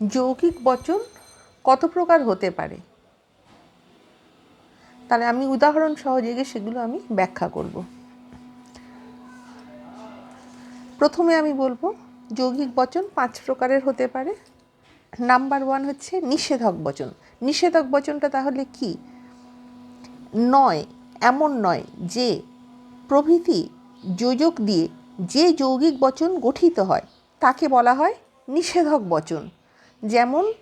যৌগিক বচন কত প্রকার হতে পারে? তাহলে আমি উদাহরণ সহযোগে সেগুলো আমি ব্যাখ্যা করব। প্রথমে আমি বলব, যৌগিক বচন পাঁচ প্রকারের হতে পারে। নাম্বার ওয়ান হচ্ছে নিষেধক বচন। নিষেধক বচনটা তাহলে কি? নয়, এমন নয় যে প্রভৃতি যোজক দিয়ে যে যৌগিক বচন গঠিত হয়, তাকে বলা হয় নিষেধক বচন। যেমন,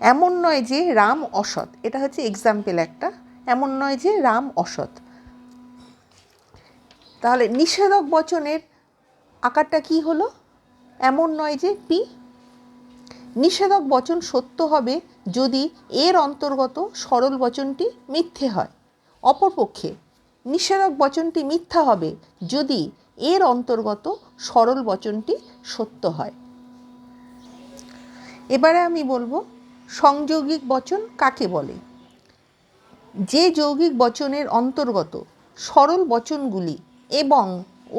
এমন নয় যে রাম অসৎ। এটা হচ্ছে এক্সাম্পল একটা। এমন নয় যে রাম অসৎ। তাহলে নিষেধক বচনের আকারটা কি হলো? এমন নয় যে পি। নিষেধক বচন সত্য হবে যদি এর অন্তর্গত সরল বচনটি মিথ্যে হয়। অপরপক্ষে, নিষেধক বচনটি মিথ্যা হবে যদি এর অন্তর্গত সরল বচনটি সত্য হয়। এবারে আমি বলব সংযৌগিক বচন কাকে বলে? যে যৌগিক বচনের অন্তর্গত সরল বচনগুলি এবং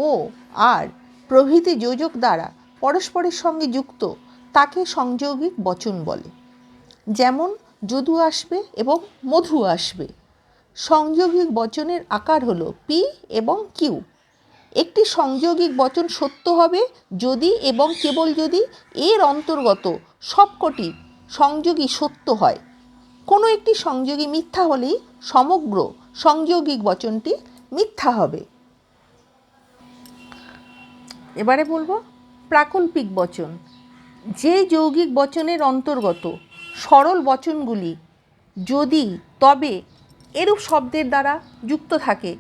ও আর প্রভৃতি যোজক দ্বারা পরস্পরের সঙ্গে যুক্ত তাকে সংযৌগিক বচন বলে। যেমন যদু আসবে এবং মধু আসবে। সংযোগিক বচনের আকার হলো পি এবং কিউ। একটি সংযোগিক বচন সত্য হবে যদি এবং কেবল যদি এর অন্তর্গত সবকটি সংযোগী সত্য হয়। কোনো একটি সংযোগী মিথ্যা হলেই সমগ্র সংযোগিক বচনটি মিথ্যা হবে। এবারে বলব, প্রাকল্পিক বচন। যে যৌগিক বচনের অন্তর্গত সরল বচনগুলি যদি তবে এরূপ শব্দের দ্বারা যুক্ত থাকে,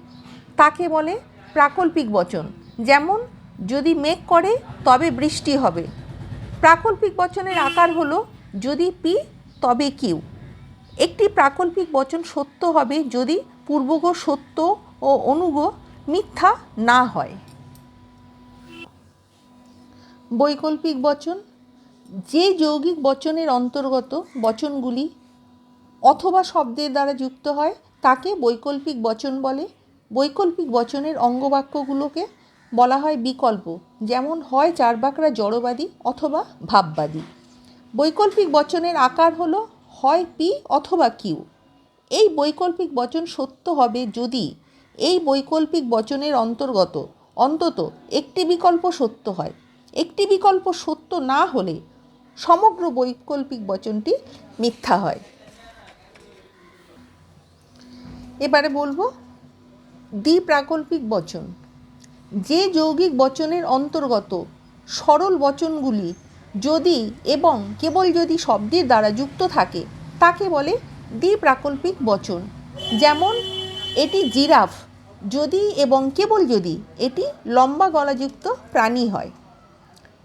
তাকে বলে প্রাকল্পিক বচন। যেমন, যদি মেঘ করে, তবে বৃষ্টি হবে। প্রাকল্পিক বচনের আকার হলো, যদি পি, তবে কিউ। একটি প্রাকল্পিক বচন সত্য হবে যদি পূর্বগ সত্য ও অনুগ মিথ্যা না হয়। বৈকল্পিক বচন। যে যৌগিক বচনের অন্তর্গত বচনগুলি অথবা শব্দের দ্বারা যুক্ত হয়, তাকে বৈকল্পিক বচন বলে। বৈকল্পিক বচনের অঙ্গবাক্যগুলোকে বলা হয় বিকল্প, যেমন হয় চারবাকরা জড়বাদী অথবা ভাববাদী। বৈকল্পিক বচনের আকার হলো হয় পি অথবা কিউ। এই বৈকল্পিক বচন সত্য হবে যদি এই বৈকল্পিক বচনের অন্তর্গত, অন্তত একটি বিকল্প সত্য হয়। একটি বিকল্প সত্য না হলে সমগ্র বৈকল্পিক বচনটি মিথ্যা হয়। এবারে বলব দ্বিপ্রাকল্পিক বচন। যে যৌগিক বচনের অন্তর্গত সরল বচনগুলি যদি এবং কেবল যদি শব্দের দ্বারা যুক্ত থাকে, তাকে বলে দ্বিপ্রাকল্পিক বচন। যেমন, এটি জিরাফ, যদি এবং কেবল যদি এটি লম্বা গলাযুক্ত প্রাণী হয়।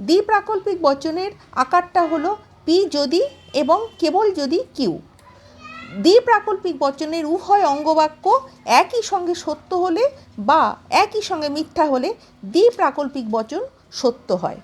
দ্বিপ্রাকল্পিক বচনের আকারটা হলো পি যদি এবং কেবল যদি কিউ। দ্বিপ্রাকল্পিক বচনের উভয় অঙ্গবাক্য একই সঙ্গে সত্য হলে বা একই সঙ্গে মিথ্যা হলে দ্বিপ্রাকল্পিক বচন সত্য হয়।